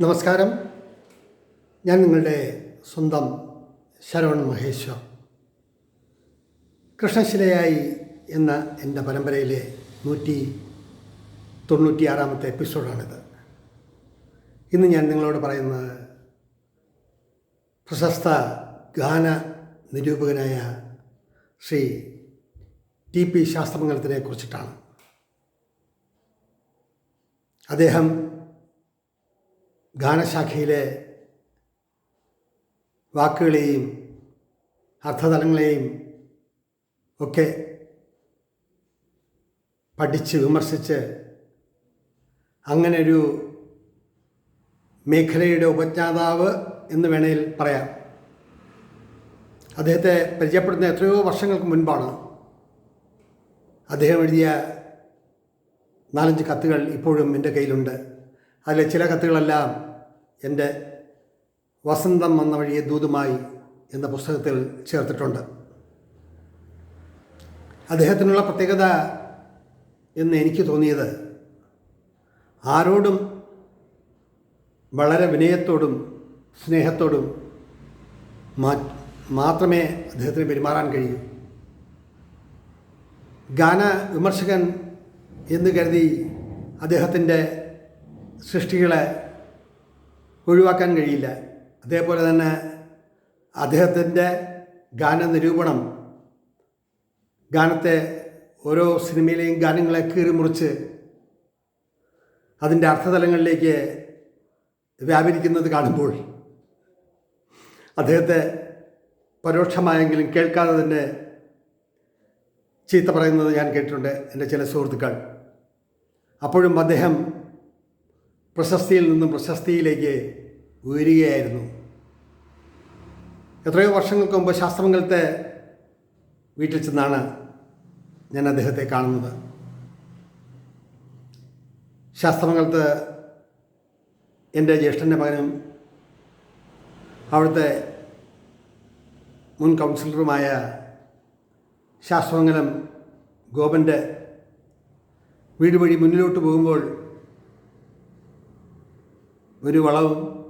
നമസ്കാരം. ഞാൻ നിങ്ങളുടെ സ്വന്തം ശരവൺ മഹേശ്വർ. കൃഷ്ണശിലയായി എന്ന എന്റെ പരമ്പരയിലെ നൂറ്റി തൊണ്ണൂറ്റിയാറാമത്തെ എപ്പിസോഡാണിത്. ഇന്ന് ഞാൻ നിങ്ങളോട് പറയുന്നത് പ്രശസ്ത ഗാന നിരൂപകനായ ശ്രീ ടി പി ശാസ്ത്രമംഗലത്തിനെ കുറിച്ചിട്ടാണ്. അദ്ദേഹം ഗാനശാഖയിലെ വാക്കുകളെയും അർത്ഥതലങ്ങളെയും ഒക്കെ പഠിച്ച് വിമർശിച്ച് അങ്ങനെ ഒരു മേഖലയുടെ ഉപജ്ഞാതാവ് എന്ന് വേണേൽ പറയാം. അദ്ദേഹത്തെ പരിചയപ്പെടുന്ന എത്രയോ വർഷങ്ങൾക്ക് മുൻപാണ് അദ്ദേഹം എഴുതിയ നാലഞ്ച് കത്തുകൾ ഇപ്പോഴും എന്റെ കയ്യിലുണ്ട്. അതിലെ ചില കത്തുകളെല്ലാം എന്റെ വസന്തം വന്ന വഴിയെ ദൂതുമായി എന്ന പുസ്തകത്തിൽ ചേർത്തിട്ടുണ്ട്. അദ്ദേഹത്തിനുള്ള പ്രത്യേകത എന്ന് എനിക്ക് തോന്നിയത് ആരോടും വളരെ വിനയത്തോടും സ്നേഹത്തോടും മാത്രമേ അദ്ദേഹത്തിന് പെരുമാറാൻ കഴിയൂ. ഗാന വിമർശകൻ എന്ന് കരുതി അദ്ദേഹത്തിന്റെ സൃഷ്ടികളെ ഒഴിവാക്കാൻ കഴിയില്ല. അതേപോലെ തന്നെ അദ്ദേഹത്തിന്റെ ഗാനനിരൂപണം ഗാനത്തെ ഓരോ സിനിമയിലെയും ഗാനങ്ങളെ കീറിമുറിച്ച് അതിന്റെ അർത്ഥതലങ്ങളിലേക്ക് വ്യാപരിക്കുന്നത് കാണുമ്പോൾ അദ്ദേഹത്തെ പരോക്ഷമായെങ്കിലും കേൾക്കാതെ തന്നെ ചീത്ത പറയുന്നത് ഞാൻ കേട്ടിട്ടുണ്ട് എന്റെ ചില സുഹൃത്തുക്കൾ. അപ്പോഴും അദ്ദേഹം പ്രശസ്തിയിൽ നിന്നും പ്രശസ്തിയിലേക്ക് ഉയരുകയായിരുന്നു. എത്രയോ വർഷങ്ങൾക്ക് മുമ്പ് ശാസ്ത്രമംഗലത്തെ വീട്ടിൽ ചെന്നാണ് ഞാൻ അദ്ദേഹത്തെ കാണുന്നത്. ശാസ്ത്രമംഗലത്ത് എന്റെ ജ്യേഷ്ഠന്റെ മകനും അവിടുത്തെ മുൻ കൗൺസിലറുമായ ശാസ്ത്രമംഗലം ഗോപന്റെ വീട് വഴി മുന്നിലോട്ട് പോകുമ്പോൾ ഒരു വളവും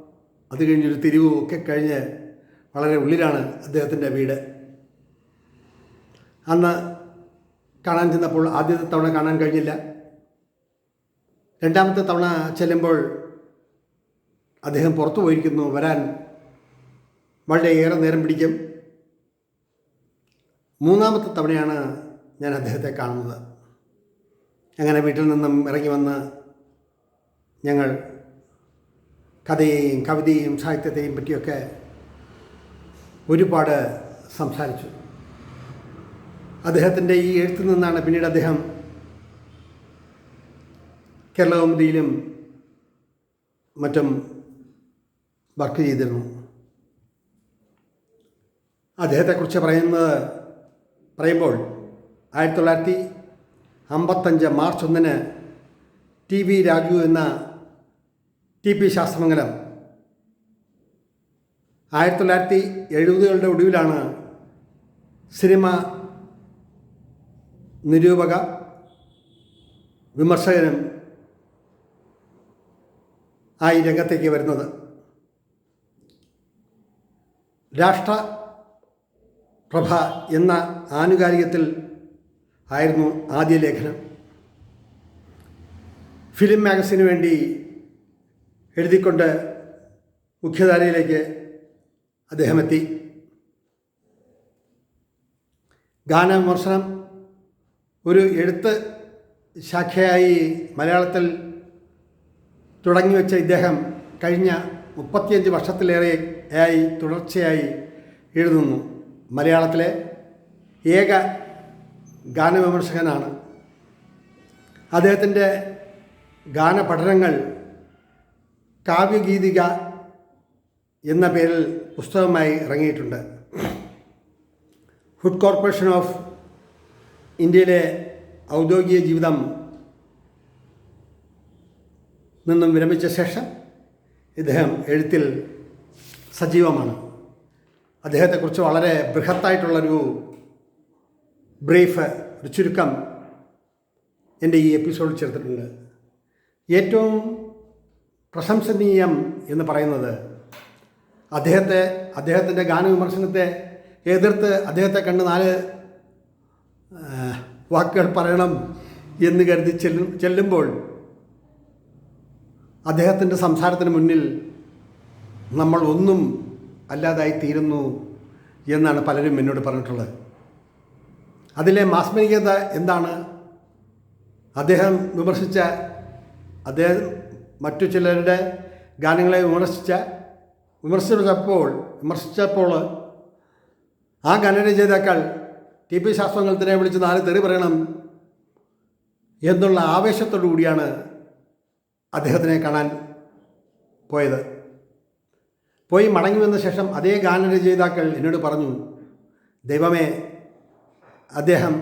അത് കഴിഞ്ഞൊരു തിരിവും ഒക്കെ കഴിഞ്ഞ് വളരെ ഉള്ളിലാണ് അദ്ദേഹത്തിന്റെ വീട്. അന്ന് കാണാൻ ചെന്നപ്പോൾ ആദ്യത്തെ തവണ കാണാൻ കഴിഞ്ഞില്ല. രണ്ടാമത്തെ തവണ ചെല്ലുമ്പോൾ അദ്ദേഹം പുറത്തു പോയിരിക്കുന്നു വരാൻ വളരെ ഏറെ നേരം പിടിക്കും. മൂന്നാമത്തെ തവണയാണ് ഞാൻ അദ്ദേഹത്തെ കാണുന്നത്. അങ്ങനെ വീട്ടിൽ നിന്നും ഇറങ്ങി വന്ന് ഞങ്ങൾ കഥയെയും കവിതയെയും സാഹിത്യത്തെയും പറ്റിയൊക്കെ ഒരുപാട് സംസാരിച്ചു. അദ്ദേഹത്തിന്റെ ഈ എഴുത്തിൽ നിന്നാണ് പിന്നീട് അദ്ദേഹം കേരളകൗമുദിയിലും മറ്റും വർക്ക് ചെയ്തിരുന്നു. അദ്ദേഹത്തെക്കുറിച്ച് പറയുന്നത് പറയുമ്പോൾ ആയിരത്തി തൊള്ളായിരത്തി അമ്പത്തഞ്ച് മാർച്ച് ഒന്നിന് ടി വി രാജു എന്ന ടി പി ശാസ്ത്രമംഗലം. ആയിരത്തി തൊള്ളായിരത്തി എഴുപതുകളുടെ ഒടുവിലാണ് സിനിമ നിരൂപക വിമർശകനും ആയി രംഗത്തേക്ക് വരുന്നത്. രാഷ്ട്ര പ്രഭ എന്ന ആനുകാലികത്തിൽ ആയിരുന്നു ആദ്യ ലേഖനം. ഫിലിം മാഗസിന് വേണ്ടി എഴുതിക്കൊണ്ട് മുഖ്യധാരയിലേക്ക് അദ്ദേഹം എത്തി ഗാനവിമർശനം ഒരു എഴുത്ത് ശാഖയായി മലയാളത്തിൽ തുടങ്ങിവെച്ച ഇദ്ദേഹം കഴിഞ്ഞ മുപ്പത്തിയഞ്ച് വർഷത്തിലേറെ ആയി തുടർച്ചയായി എഴുതുന്നു. മലയാളത്തിലെ ഏക ഗാനവിമർശകനാണ്. അദ്ദേഹത്തിന്റെ ഗാനപഠനങ്ങൾ കാവ്യഗീതിക എന്ന പേരിൽ പുസ്തകമായി ഇറങ്ങിയിട്ടുണ്ട്. ഫുഡ് കോർപ്പറേഷൻ ഓഫ് ഇന്ത്യയിലെ ഔദ്യോഗിക ജീവിതം നിന്നും വിരമിച്ച ശേഷം ഇദ്ദേഹം എഴുത്തിൽ സജീവമാണ്. അദ്ദേഹത്തെക്കുറിച്ച് വളരെ ബൃഹത്തായിട്ടുള്ളൊരു ബ്രീഫ് ഒരു ചുരുക്കം എന്റെ ഈ എപ്പിസോഡിൽ ചേർത്തിട്ടുണ്ട്. ഏറ്റവും പ്രശംസനീയം എന്ന് പറയുന്നത് അദ്ദേഹത്തെ അദ്ദേഹത്തിന്റെ ഗാനവിമർശനത്തെ എതിർത്ത് അദ്ദേഹത്തെ കണ്ട് നാല് വാക്കുകൾ പറയണം എന്ന് കരുതി ചെല്ലും ചെല്ലുമ്പോൾ അദ്ദേഹത്തിന്റെ സംസാരത്തിന് മുന്നിൽ നമ്മൾ ഒന്നും അല്ലാതായി തീരുന്നു എന്നാണ് പലരും എന്നോട് പറഞ്ഞിട്ടുള്ളത്. അതിലെ മാസ്മരികത എന്താണ്? അദ്ദേഹം വിമർശിച്ച അദ്ദേഹം മറ്റു ചിലരുടെ ഗാനങ്ങളെ വിമർശിച്ച വിമർശിച്ചപ്പോൾ വിമർശിച്ചപ്പോൾ ആ ഗാനരചയിതാക്കൾ ടി പി ശാസ്ത്രങ്ങളത്തിനെ വിളിച്ച് നാല് തെറി പറയണം എന്നുള്ള ആവേശത്തോടു കൂടിയാണ് അദ്ദേഹത്തിനെ കാണാൻ പോയത്. പോയി മടങ്ങി വന്ന ശേഷം അതേ ഗാനരചയിതാക്കൾ എന്നോട് പറഞ്ഞു ദൈവമേ അദ്ദേഹം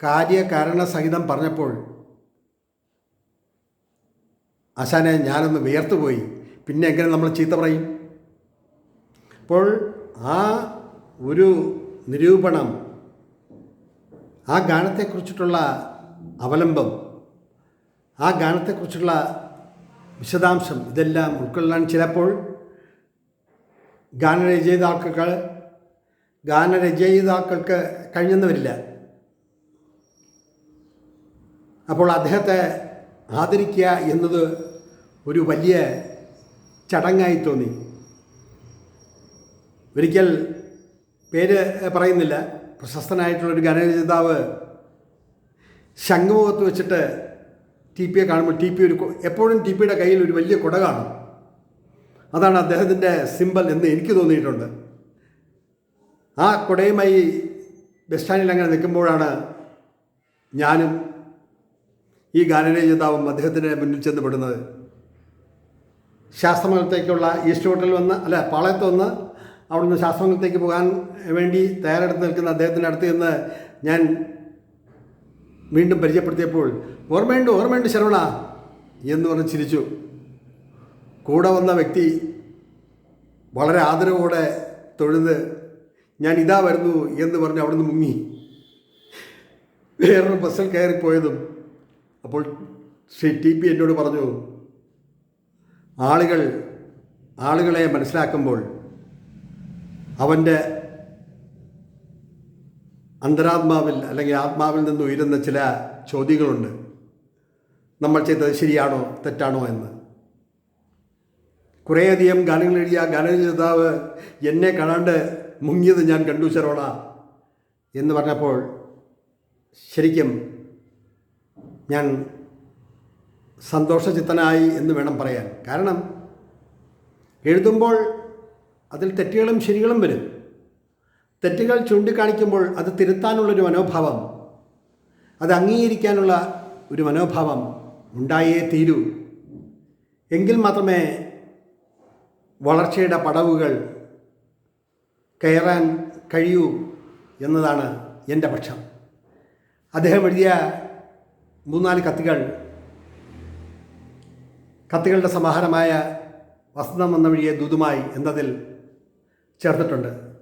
കാര്യകാരണ സഹിതം പറഞ്ഞപ്പോൾ ആശാനെ ഞാനൊന്ന് വിയർത്തുപോയി. പിന്നെ എങ്ങനെ നമ്മൾ ചീത്ത പറയും? അപ്പോൾ ആ ഒരു നിരൂപണം ആ ഗാനത്തെക്കുറിച്ചിട്ടുള്ള അവലംബം ആ ഗാനത്തെക്കുറിച്ചുള്ള വിശദാംശം ഇതെല്ലാം ഉൾക്കൊള്ളാൻ ചിലപ്പോൾ ഗാനരചയിതാക്കൾ ഗാനരചയിതാക്കൾക്ക് കഴിഞ്ഞെന്ന് വരില്ല. അപ്പോൾ അദ്ദേഹത്തെ ആദരിക്കുക എന്നത് ഒരു വലിയ ചടങ്ങായി തോന്നി. ഒരിക്കൽ പേര് പറയുന്നില്ല. പ്രശസ്തനായിട്ടുള്ളൊരു ഗാനരചിതാവ് ശംഖുമുഖത്ത് വെച്ചിട്ട് ടി പിയെ കാണുമ്പോൾ ടി പി ഒരു എപ്പോഴും ടി പിയുടെ കയ്യിൽ ഒരു വലിയ കുട കാണും. അതാണ് അദ്ദേഹത്തിന്റെ സിമ്പൽ എന്ന് എനിക്ക് തോന്നിയിട്ടുണ്ട്. ആ കുടയുമായി ബസ് സ്റ്റാൻഡിൽ അങ്ങനെ നിൽക്കുമ്പോഴാണ് ഞാനും ഈ ഗാനരചയിതാവും അദ്ദേഹത്തിന്റെ മുന്നിൽ ചെന്നപ്പെടുന്നത് ശാസ്ത്രമംഗലത്തേക്കുള്ള ഈസ്റ്റ് ഹോട്ടലിൽ വന്ന് അല്ല പാളയത്ത് വന്ന് അവിടുന്ന് ശാസ്ത്രമംഗലത്തേക്ക് പോകാൻ വേണ്ടി തയ്യാറെടുത്ത് നിൽക്കുന്ന അദ്ദേഹത്തിന്റെ അടുത്ത് നിന്ന് ഞാൻ വീണ്ടും പരിചയപ്പെടുത്തിയപ്പോൾ ഓർമ്മയുണ്ട് ഓർമ്മയുണ്ട് ശരവണ? എന്ന് പറഞ്ഞ് ചിരിച്ചു. കൂടെ വന്ന വ്യക്തി വളരെ ആദരവോടെ തൊഴുത് ഞാൻ ഇതാ വരുന്നു എന്ന് പറഞ്ഞ് അവിടുന്ന് മുങ്ങി. വേറൊരു ബസ്സിൽ കയറിപ്പോയതും അപ്പോൾ ശ്രീ ടി പി എന്നോട് പറഞ്ഞു ആളുകൾ ആളുകളെ മനസ്സിലാക്കുമ്പോൾ അവന്റെ അന്തരാത്മാവിൽ അല്ലെങ്കിൽ ആത്മാവിൽ നിന്ന് ഉയരുന്ന ചില ചോദ്യങ്ങളുണ്ട്. നമ്മൾ ചെയ്തത് ശരിയാണോ തെറ്റാണോ എന്ന്. കുറേയധികം ഗാനങ്ങൾ എഴുതിയ ഗാനരചിതാവ് എന്നെ കാണാണ്ട് മുങ്ങിയത് ഞാൻ കണ്ടു ചെറോണ എന്ന് പറഞ്ഞപ്പോൾ ശരിക്കും ഞാൻ സന്തോഷചിത്തനായി എന്ന് വേണം പറയാൻ. കാരണം എഴുതുമ്പോൾ അതിൽ തെറ്റുകളും ശരികളും വരും. തെറ്റുകൾ ചൂണ്ടിക്കാണിക്കുമ്പോൾ അത് തിരുത്താനുള്ളൊരു മനോഭാവം അത് അംഗീകരിക്കാനുള്ള ഒരു മനോഭാവം ഉണ്ടായേ തീരൂ. എങ്കിൽ മാത്രമേ വളർച്ചയുടെ പടവുകൾ കയറാൻ കഴിയൂ എന്നതാണ് എന്റെ പക്ഷം. അദ്ദേഹം എഴുതിയ മൂന്നാൽ കത്തുകൾ. കത്തുകളുടെ സമാഹാരമായ വസന്തം വന്ന വഴിയെ ദൂതുമായി എന്നതിൽ ചേർത്തിട്ടുണ്ട്.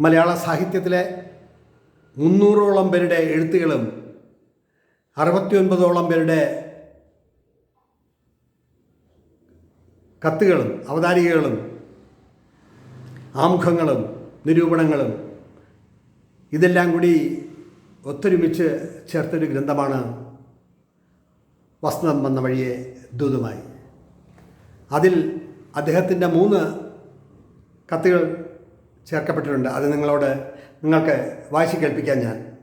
മലയാള സാഹിത്യത്തിലെ മുന്നൂറോളം പേരുടെ എഴുത്തുകളും അറുപത്തിയൊൻപതോളം പേരുടെ കത്തുകളും അവതാരികകളും ആമുഖങ്ങളും നിരൂപണങ്ങളും ഇതെല്ലാം കൂടി ഒത്തൊരുമിച്ച് ചേർത്തൊരു ഗ്രന്ഥമാണ് വസ്ത്രം വന്ന വഴിയെ ദൂതുമായി. അതിൽ അദ്ദേഹത്തിന്റെ മൂന്ന് കത്തുകൾ ചേർക്കപ്പെട്ടിട്ടുണ്ട്. അത് നിങ്ങളോട് നിങ്ങൾക്ക് വായിച്ചു കേൾപ്പിക്കാൻ ഞാൻ.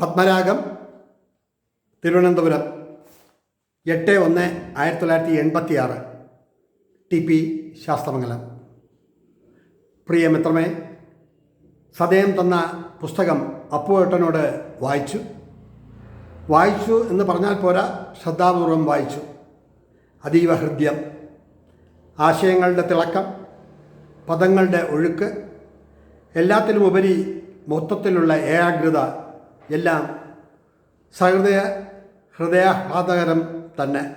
പത്മരാഗം തിരുവനന്തപുരം എട്ട് ഒന്ന് ആയിരത്തി തൊള്ളായിരത്തി എൺപത്തി ആറ് ടി പി ശാസ്ത്രമംഗലം. പ്രിയ മിത്രമേ സദയം തന്ന പുസ്തകം അപ്പുവേട്ടനോട് വായിച്ചു. വായിച്ചു എന്ന് പറഞ്ഞാൽ പോരാ ശ്രദ്ധാപൂർവം വായിച്ചു. അതീവ ഹൃദ്യം. ആശയങ്ങളുടെ തിളക്കം പദങ്ങളുടെ ഒഴുക്ക് എല്ലാത്തിലുമുപരി മൊത്തത്തിലുള്ള ഏകാഗ്രത എല്ലാം സഹൃദയ ഹൃദയാഹ്ലാദകരം തന്നെ.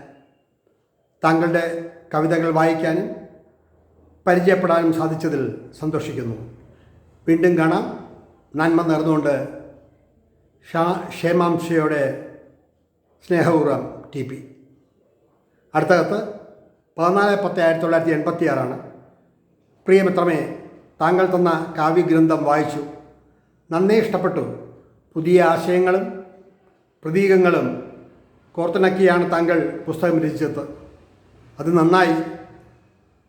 താങ്കളുടെ കവിതകൾ വായിക്കാനും പരിചയപ്പെടാനും സാധിച്ചതിൽ സന്തോഷിക്കുന്നു. വീണ്ടും കാണാം. നന്മ നേർന്നുകൊണ്ട് ഷാ ക്ഷേമാംശയോടെ സ്നേഹപൂർവം ടി പി. അടുത്ത കത്ത് പതിനാല് പത്ത് ആയിരത്തി തൊള്ളായിരത്തി എൺപത്തി ആറാണ് പ്രിയമിത്രമേ താങ്കൾ തന്ന കാവ്യഗ്രന്ഥം വായിച്ചു. നന്നേ ഇഷ്ടപ്പെട്ടു. പുതിയ ആശയങ്ങളും പ്രതീകങ്ങളും കോർത്തിണക്കിയാണ് താങ്കൾ പുസ്തകം രചിച്ചത്. അത് നന്നായി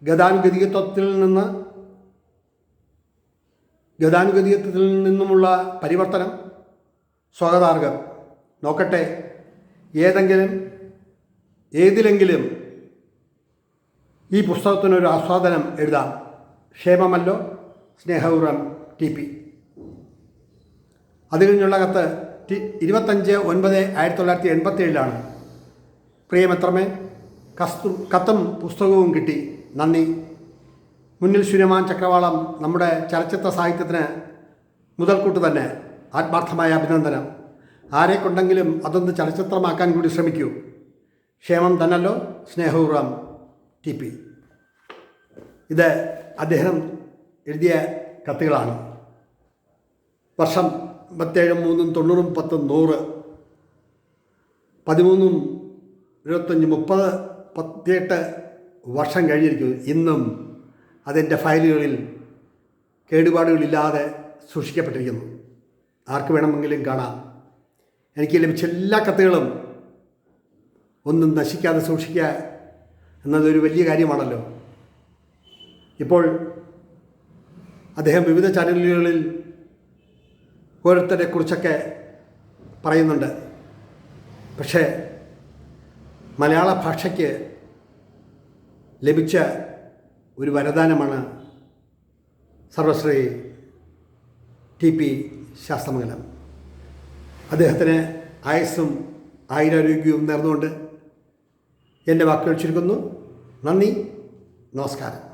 ഗതാനുഗതികത്വത്തിൽ നിന്ന് ഗതാനുഗതികത്വത്തിൽ നിന്നുമുള്ള പരിവർത്തനം സ്വാഗതാർഹം നോക്കട്ടെ ഏതെങ്കിലും ഏതിലെങ്കിലും ഈ പുസ്തകത്തിനൊരു ആസ്വാദനം എഴുതാം. ക്ഷേമമല്ലോ സ്നേഹപൂർവം ടി പി. അത് കഴിഞ്ഞുള്ള കത്ത് ടി ഇരുപത്തഞ്ച് ഒൻപത് ആയിരത്തി തൊള്ളായിരത്തി എൺപത്തി ഏഴിലാണ് പ്രിയമെത്രമേ കസ്തു കത്തും പുസ്തകവും കിട്ടി. നന്ദി. മുന്നിൽ ശൂന്യമാൻ ചക്രവാളം നമ്മുടെ ചലച്ചിത്ര സാഹിത്യത്തിന് മുതൽക്കൂട്ട് തന്നെ ആത്മാർത്ഥമായ അഭിനന്ദനം. ആരെ കൊണ്ടെങ്കിലും അതൊന്ന് ചലച്ചിത്രമാക്കാൻ കൂടി ശ്രമിക്കൂ. ക്ഷേമം തന്നല്ലോ സ്നേഹപൂർവം ടി പി. ഇത് അദ്ദേഹം എഴുതിയ കത്തുകളാണ്. വർഷം അമ്പത്തേഴും മൂന്നും തൊണ്ണൂറും പത്തും നൂറ്. പതിമൂന്നും ഇരുപത്തഞ്ച് മുപ്പത് പത്തിയെട്ട് വർഷം കഴിഞ്ഞിരിക്കുന്നു. ഇന്നും അതിന്റെ ഫയലുകളിൽ കേടുപാടുകളില്ലാതെ സൂക്ഷിക്കപ്പെട്ടിരിക്കുന്നു. ആർക്ക് വേണമെങ്കിലും കാണാം. എനിക്ക് ലഭിച്ച എല്ലാ കത്തുകളും ഒന്നും നശിക്കാതെ സൂക്ഷിക്കുക എന്നതൊരു വലിയ കാര്യമാണല്ലോ. ഇപ്പോൾ അദ്ദേഹം വിവിധ ചാനലുകളിൽ ഓരോരുത്തരെ കുറിച്ചൊക്കെ പറയുന്നുണ്ട്. പക്ഷേ മലയാള ഭാഷയ്ക്ക് ലഭിച്ച ഒരു വരദാനമാണ് സർവശ്രീ ടി പി ശാസ്ത്രമംഗലം. അദ്ദേഹത്തിന് ആയുസ്സും ആയുരാരോഗ്യവും നേർന്നുകൊണ്ട് എന്റെ വാക്കുകൾ ചുരുക്കുന്നു. നന്ദി. നമസ്കാരം.